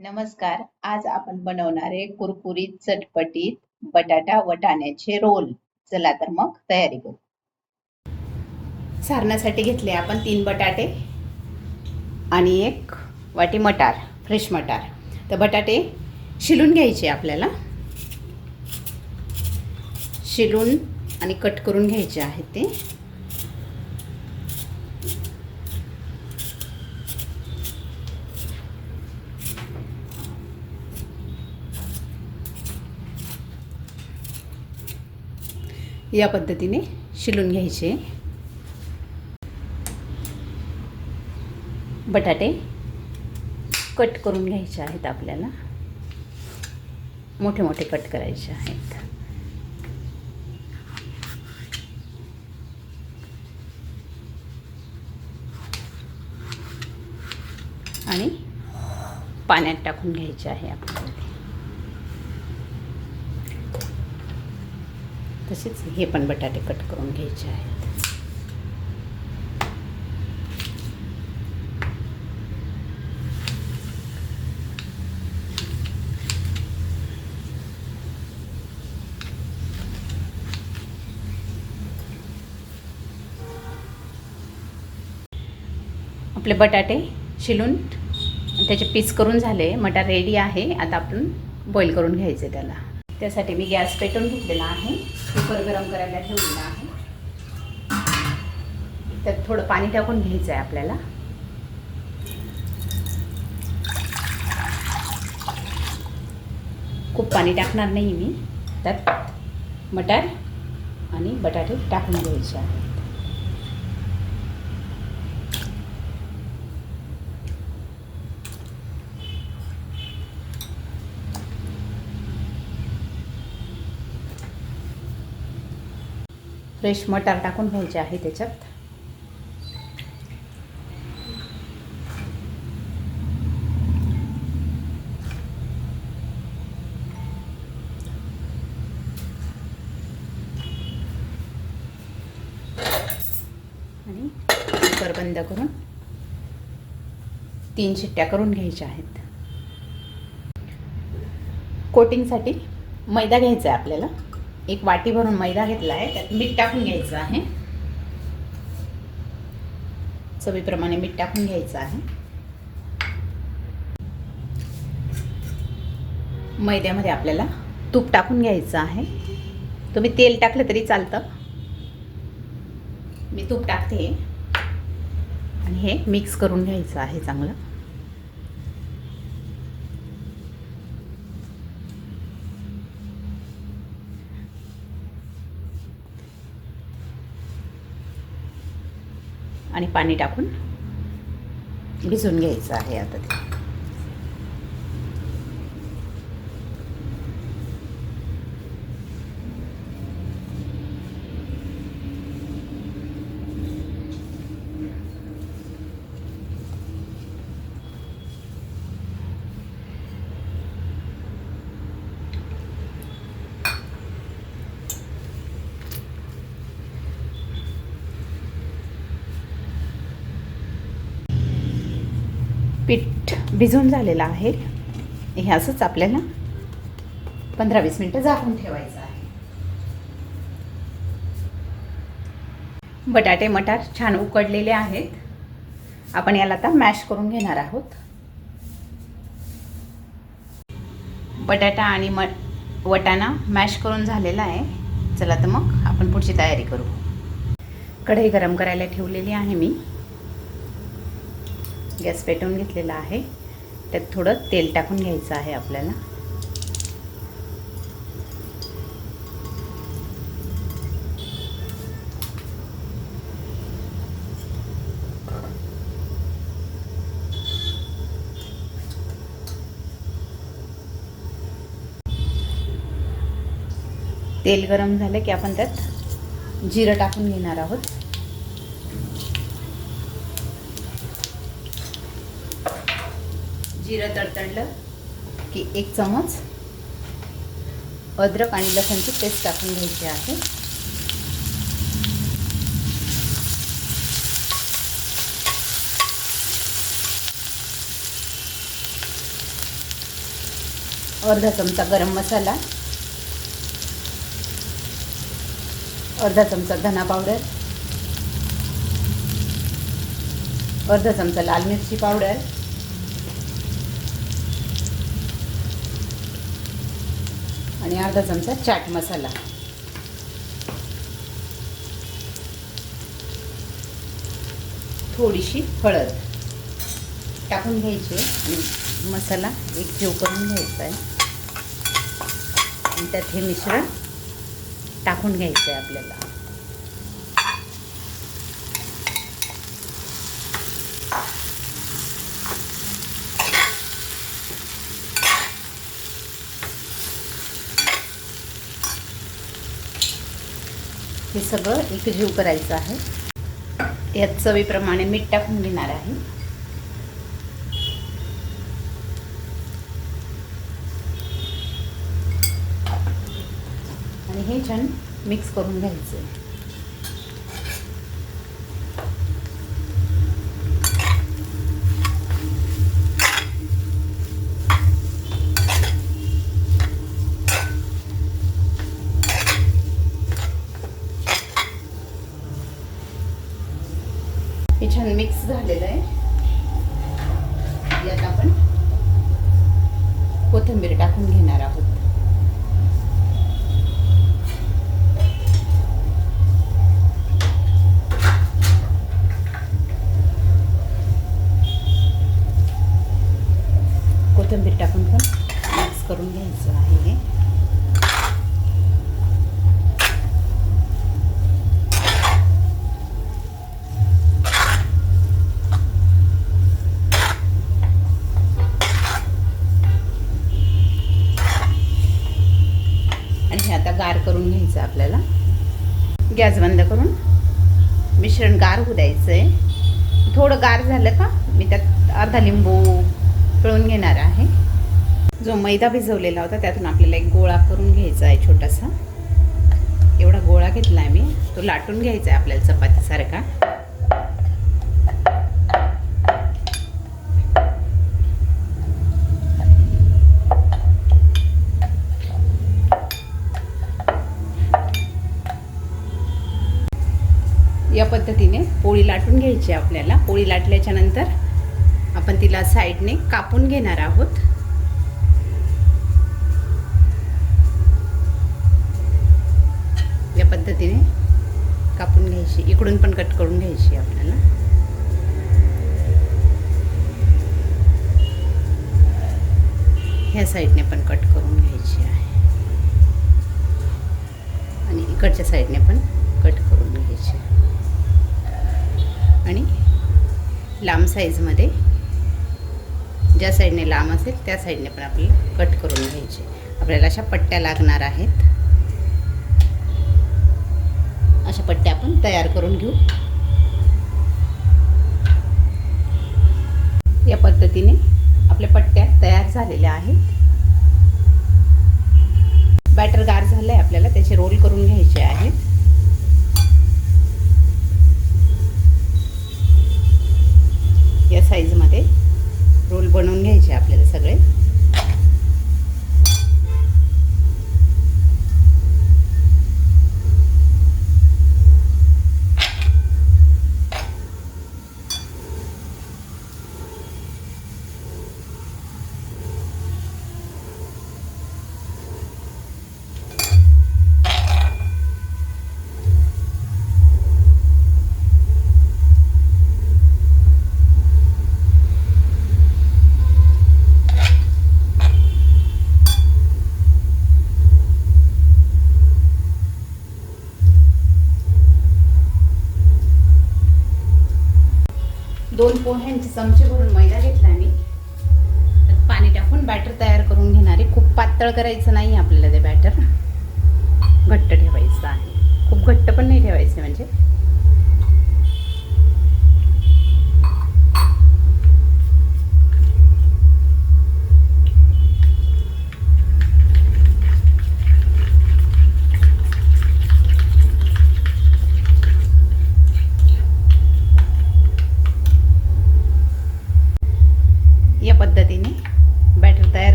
नमस्कार. आज आपण बनवणारे कुरकुरीत चटपटीत बटाटा वटाण्याचे रोल. चला तर मग तयारी करू. सारण्यासाठी घेतले आपण तीन बटाटे आणि एक वाटी मटार फ्रेश मटार. तर बटाटे शिलून घ्यायचे आपल्याला. शिलून आणि कट करून घ्यायचे आहेत ते. या पद्धतीने शिलून घ्यायचे. बटाटे कट करून घ्यायचे आहेत आपल्याला. मोठे मोठे कट करायचे आहेत. आणि पाण्यात टाकून घ्यायचे आहे आपल्याला. तसेच हे पण बटाटे कट करून घ्यायचे आहेत. आपले बटाटे शिलून त्याचे पीस करून झाले मटार रेडी आहे. आता आपण बॉईल करून घ्यायचे त्याला. त्यासाठी मी गॅस पेटवून घेतलेला आहे. कुकर गरम करायला ठेवलेला आहे. त्यात थोडं पाणी टाकून घ्यायचं आहे आपल्याला. खूप पाणी टाकणार नाही मी. त्यात मटार आणि बटाटे टाकून घ्यायचे आहे फ्रेश मटार टाकून घ्यायचे आहे त्याच्यात. आणि कुकर बंद करून तीन शिट्ट्या करून घ्यायच्या आहेत. कोटिंगसाठी मैदा घ्यायचा आहे आपल्याला. एक वाटी भरून मैदा घेतला आहे त्यात मीठ टाकून घ्यायचं आहे. चवीप्रमाणे मीठ टाकून घ्यायचं आहे. मैद्यामध्ये आपल्याला तूप टाकून घ्यायचं आहे. तुम्ही तेल टाकलं तरी चालतं. मी तूप टाकते. आणि हे मिक्स करून घ्यायचं आहे चांगलं. आणि पाणी टाकून भिजवून घ्यायचं आहे आता ते. भिजून झालेलं आहे. हे असंच आपल्याला पंधरा वीस मिनटं झाकून ठेवायचं आहे. बटाटे मटार छान उकडलेले आहेत. आपण याला आता मॅश करून घेणार आहोत. बटाटा आणि म वटाणा मॅश करून झालेला आहे. चला तर मग आपण पुढची तयारी करू. कढई गरम करायला ठेवलेली आहे मी. गॅस पेटवून घेतलेला आहे. त्यात थोडं तेल टाकून घ्यायचं आहे आपल्याला. तेल गरम झालं की आपण त्यात जिरं टाकून घेणार आहोत. जिरं तडतडलं की एक चमच अद्रक आणि लसणची पेस्ट टाकून घ्यायची आहे. अर्धा चमचा गरम मसाला अर्धा चमचा धना पावडर अर्धा चमचा लाल मिरची पावडर आणि अर्धा चमचा चाट मसाला. थोडीशी हळद टाकून घ्यायची आणि मसाला एक जीव करून घ्यायचा आहे. आणि त्यात हे मिश्रण टाकून घ्यायचं आहे आपल्याला. हे सगळं एकजीव करायचं आहे. यात चवीप्रमाणे मीठ टाकून घेणार आहे. आणि हे छान मिक्स करून घ्यायचं आहे हे छान मिक्स झालेलं आहे. यात आपण कोथिंबीर टाकून घेणार आहोत. कोथिंबीर टाकून पण मिक्स करून घ्यायचं आहे हे आणि हे आता गार करून घ्यायचं आपल्याला गॅस बंद करून मिश्रण गार होऊ द्यायचं आहे थोडं गार झालं का मी त्यात अर्धा लिंबू पिळून घेणार आहे. जो मैदा भिजवलेला होता त्यातून आपल्याला एक गोळा करून घ्यायचा आहे छोटासा. एवढा गोळा घेतला आहे मी. तो लाटून घ्यायचा आहे आपल्याला चपातीसारखा. या पद्धतीने पोळी लाटून घ्यायची आहे आपल्याला. पोळी लाटल्याच्या नंतर आपण तिला साईडने कापून घेणार आहोत. या पद्धतीने कापून घ्यायची इकडून पण कट करून घ्यायची आपल्याला. ह्या साईडने पण कट करून घ्यायची आहे. आणि इकडच्या साईडने पण कट करून घ्यायची आणि लांब साईजमध्ये ज्या साईडने लांब असेल त्या साईडने पण आपल्याला कट करून घ्यायचे. आपल्याला अशा पट्ट्या लागणार आहेत. अशा पट्ट्या आपण तयार करून घेऊ. या पद्धतीने आपल्या पट्ट्या तयार झालेल्या आहेत. बॅटर गार झालं आहे आपल्याला त्याचे रोल करून घ्यायचे आहेत. या साईजमध्ये रोल बनवून घ्यायचे आपल्याला सगळे. दोन पोह्यांचे चमचे भरून मैदा घेतला मी पाणी टाकून बॅटर तयार करून घेणारे. खूप पातळ करायचं नाही आपल्याला ते बॅटर घट्ट ठेवायचं आहे. खूप घट्ट पण नाही ठेवायचं म्हणजे.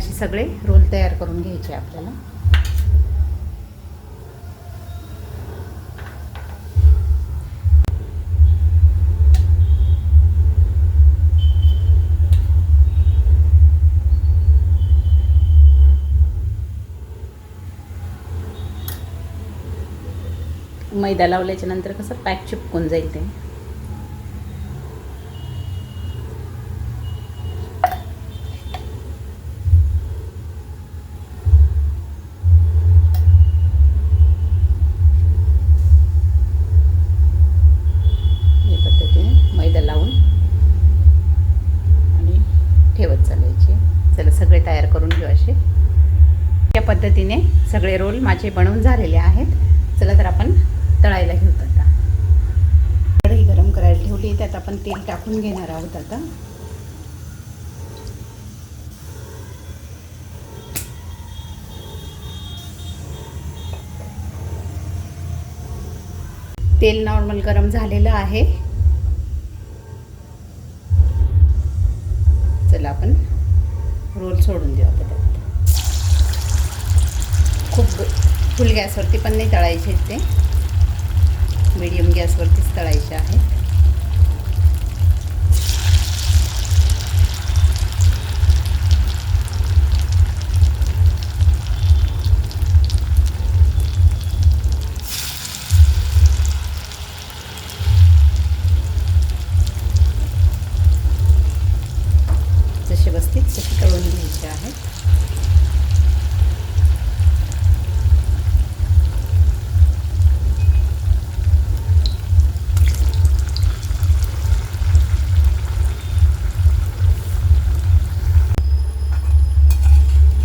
असे सगळे रोल तयार करून घ्यायचे आपल्याला. मैदा लावल्याच्या नंतर कसं पॅक चिपकून जाईल ते या पद्धतीने मैदा लावून आणि ठेवत चालायचे चला सगळे तयार करून घेऊ असे या पद्धतीने सगळे रोल माझे बनवून झालेले आहेत. चला तर आपण तळायला घेऊत आता. कढई गरम करायला ठेवली त्यात आपण तेल टाकून घेणार आहोत आता. तेल नॉर्मल गरम झालेलं आहे. चला आपण रोल सोडून देऊ आता. खूप फुल गॅसवरती पण नाही तळायचे ते. मिडियम गॅसवरतीच तळायचे आहेत जसे बसतील तसे तळून घ्यायचे आहेत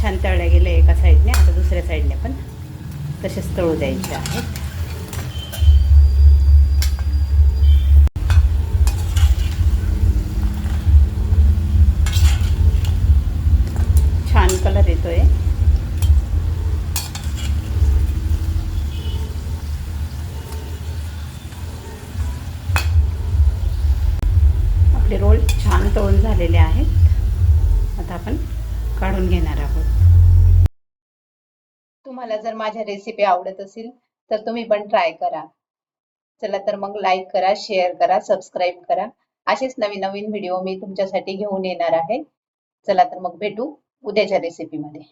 छान तळल्या गेले एका साईडने आता दुसऱ्या साईडने पण तसेच तळू आहेत छान कलर येतोय. आपले रोल छान तळून झालेले आहेत. आता आपण काढून घेणार आहोत. तुम्हाला जर माझ्या रेसिपी आवडत असेल तर तुम्ही पण ट्राय करा. चला तर मग लाईक करा शेअर करा सबस्क्राईब करा. असेच नवीन नवीन व्हिडिओ मी तुमच्यासाठी घेऊन येणार आहे. चला तर मग भेटू उद्याच्या रेसिपीमध्ये